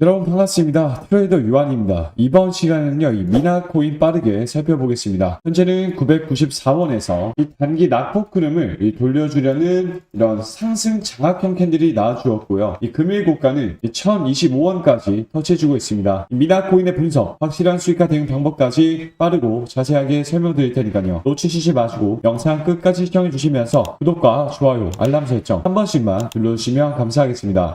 여러분 반갑습니다. 트레이더 유한입니다. 이번 시간에는요, 이 미나코인 빠르게 살펴보겠습니다. 현재는 994원에서 이 단기 낙폭 흐름을 이 돌려주려는 이런 상승 장악형 캔들이 나와주었고요. 이 금일 고가는 1025원까지 터치해주고 있습니다. 이 미나코인의 분석, 확실한 수익화 대응 방법까지 빠르고 자세하게 설명드릴 테니까요. 놓치시지 마시고 영상 끝까지 시청해주시면서 구독과 좋아요, 알람 설정 한 번씩만 눌러주시면 감사하겠습니다.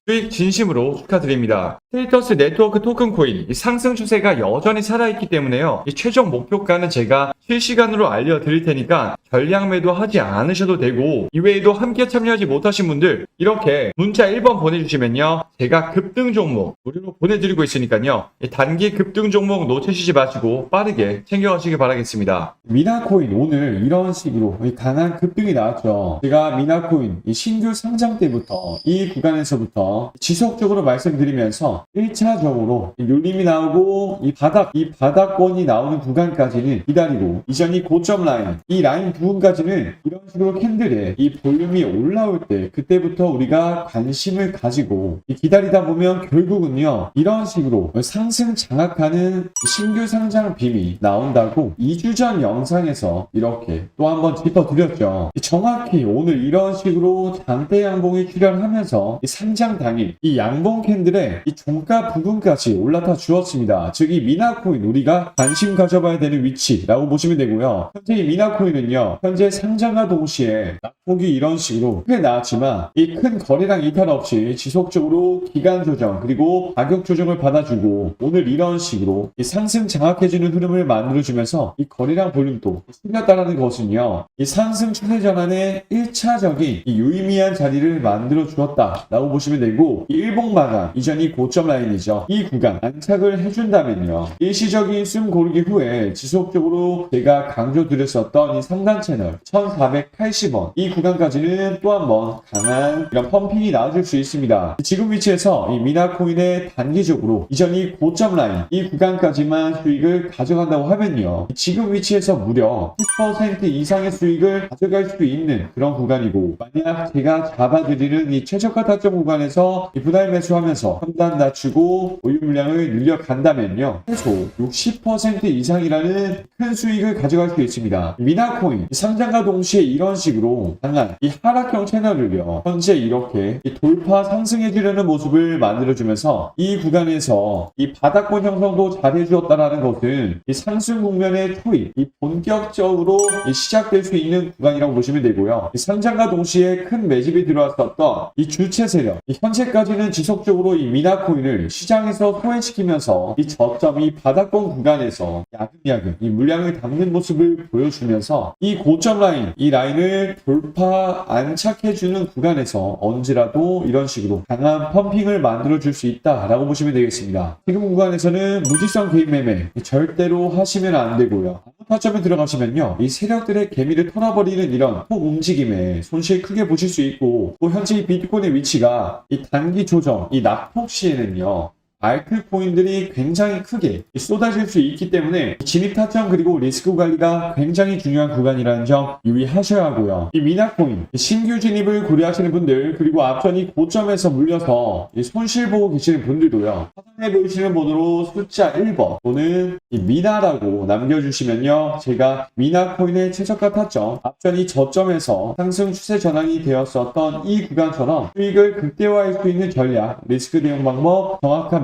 수익 진심으로 축하드립니다. 스테이터스 네트워크 토큰 코인 이 상승 추세가 여전히 살아있기 때문에요. 이 최종 목표가는 제가 실시간으로 알려드릴 테니까 전량 매도하지 않으셔도 되고 이외에도 함께 참여하지 못하신 분들 이렇게 문자 1번 보내주시면요. 제가 급등 종목 무료로 보내드리고 있으니까요. 이 단기 급등 종목 놓치시지 마시고 빠르게 챙겨가시기 바라겠습니다. 미나코인 오늘 이런 식으로 이 강한 급등이 나왔죠. 제가 미나코인 이 신규 상장 때부터 이 구간에서부터 지속적으로 말씀드리면서 1차적으로 눌림이 나오고 이 바닥, 이 바닥권이 나오는 구간까지는 기다리고 이전 이 고점 라인, 이 라인 부분까지는 이런 식으로 캔들에 이 볼륨이 올라올 때 그때부터 우리가 관심을 가지고 이 기다리다 보면 결국은요 이런 식으로 상승 장악하는 신규 상장 빔이 나온다고 2주 전 영상에서 이렇게 또 한번 짚어드렸죠. 정확히 오늘 이런 식으로 장대 양봉이 출현하면서 이 상장 당일 이 양봉 캔들의 이 종가 부분까지 올라타 주었습니다. 즉 이 미나코인 우리가 관심 가져봐야 되는 위치라고 보시면 되고요. 현재 이 미나코인은요. 현재 상장과 동시에 낙폭이 이런 식으로 크게 나왔지만 이 큰 거래량 이탈 없이 지속적으로 기간 조정 그리고 가격 조정을 받아주고 오늘 이런 식으로 이 상승 장악해주는 흐름을 만들어주면서 이 거래량 볼륨도 풀렸다라는 것은요 이 상승 추세 전환의 1차적인 이 유의미한 자리를 만들어 주었다라고 보시면 되고 이 일봉 마감 이전이 고점 라인이죠 이 구간 안착을 해준다면요 일시적인 숨 고르기 후에 지속적으로 제가 강조드렸었던 이 상단 채널 1480원 이 구간까지는 또 한번 강한 이런 펌핑이 나와줄 수 있습니다. 지금 위치에서 이 미나코인의 단기적으로 이전 이 고점 라인 이 구간까지만 수익을 가져간다고 하면요. 지금 위치에서 무려 10% 이상의 수익을 가져갈 수 있는 그런 구간이고 만약 제가 잡아드리는 이 최저가 타점 구간에서 이 분할 매수하면서 판단 낮추고 보유 물량을 늘려간다면요. 최소 60% 이상이라는 큰 수익을 가져갈 수 있습니다. 미나코인 상장과 동시에 이런 식으로 강한 이 하락형 채널을요. 현재 이렇게 이 돌파 상승해주려는 모습을 만들어주면서 이 구간에서 이 바닥권 형성도 잘해주었다라는 것은 이 상승 국면의 초입, 이 본격적으로 이 시작될 수 있는 구간이라고 보시면 되고요. 이 상장과 동시에 큰 매집이 들어왔었던 이 주체 세력, 이 현 재까지는 지속적으로 이 미나코인을 시장에서 소외시키면서 이 저점, 이 바닥권 구간에서 야금야금 이 물량을 담는 모습을 보여주면서 이 고점 라인, 이 라인을 돌파 안착해주는 구간에서 언제라도 이런 식으로 강한 펌핑을 만들어줄 수 있다라고 보시면 되겠습니다. 지금 구간에서는 무지성 개인 매매 절대로 하시면 안 되고요. 타점에 들어가시면요. 이 세력들의 개미를 털어버리는 이런 폭 움직임에 손실 크게 보실 수 있고 또 현재 이 비트코인의 위치가 이 단기 조정, 이 낙폭 시에는요. 알트코인들이 굉장히 크게 쏟아질 수 있기 때문에 진입 타점 그리고 리스크 관리가 굉장히 중요한 구간이라는 점 유의하셔야 하고요. 이 미나코인 신규 진입을 고려하시는 분들 그리고 앞전이 고점에서 물려서 이 손실 보고 계시는 분들도요. 하단에 보이시는 번호로 숫자 1번 또는 이 미나라고 남겨주시면요. 제가 미나 코인의 최저가 타점 앞전이 저점에서 상승 추세 전환이 되었었던 이 구간처럼 수익을 극대화할 수 있는 전략, 리스크 대응 방법, 정확한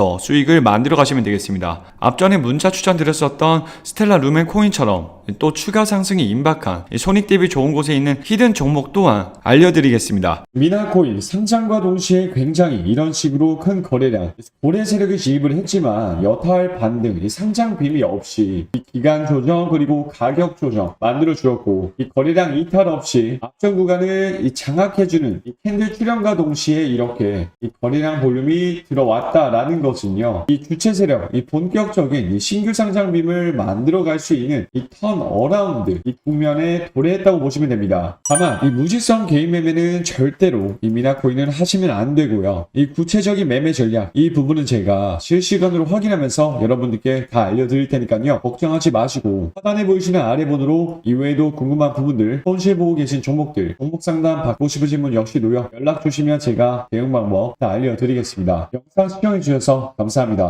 수익을 만들어 가시면 되겠습니다. 앞전에 문자 추천드렸었던 스텔라 루멘 코인처럼 또 추가 상승이 임박한 이 손익 대비 좋은 곳에 있는 히든 종목 또한 알려드리겠습니다. 미나코인 상장과 동시에 굉장히 이런 식으로 큰 거래량 고래 세력이 진입을 했지만 여타할 반등 이 상장 빔이 없이 이 기간 조정 그리고 가격 조정 만들어 주었고 이 거래량 이탈 없이 앞전 구간을 이 장악해주는 이 캔들 출현과 동시에 이렇게 이 거래량 볼륨이 들어왔다라는 것은요. 이 주체 세력, 이 본격적인 이 신규 상장 빔을 만들어갈 수 있는 이턴 어라운드 이 국면에 도래했다고 보시면 됩니다. 다만 이 무지성 개인 매매는 절대로 이 미나 코인은 하시면 안 되고요. 이 구체적인 매매 전략 이 부분은 제가 실시간으로 확인하면서 여러분들께 다 알려드릴 테니까요. 걱정하지 마시고 하단에 보이시는 아래 번호로 이외에도 궁금한 부분들 손실 보고 계신 종목들 종목 상담 받고 싶으신 분 역시도요. 연락 주시면 제가 대응 방법 다 알려드리겠습니다. 영상 시청해 주셔서 감사합니다.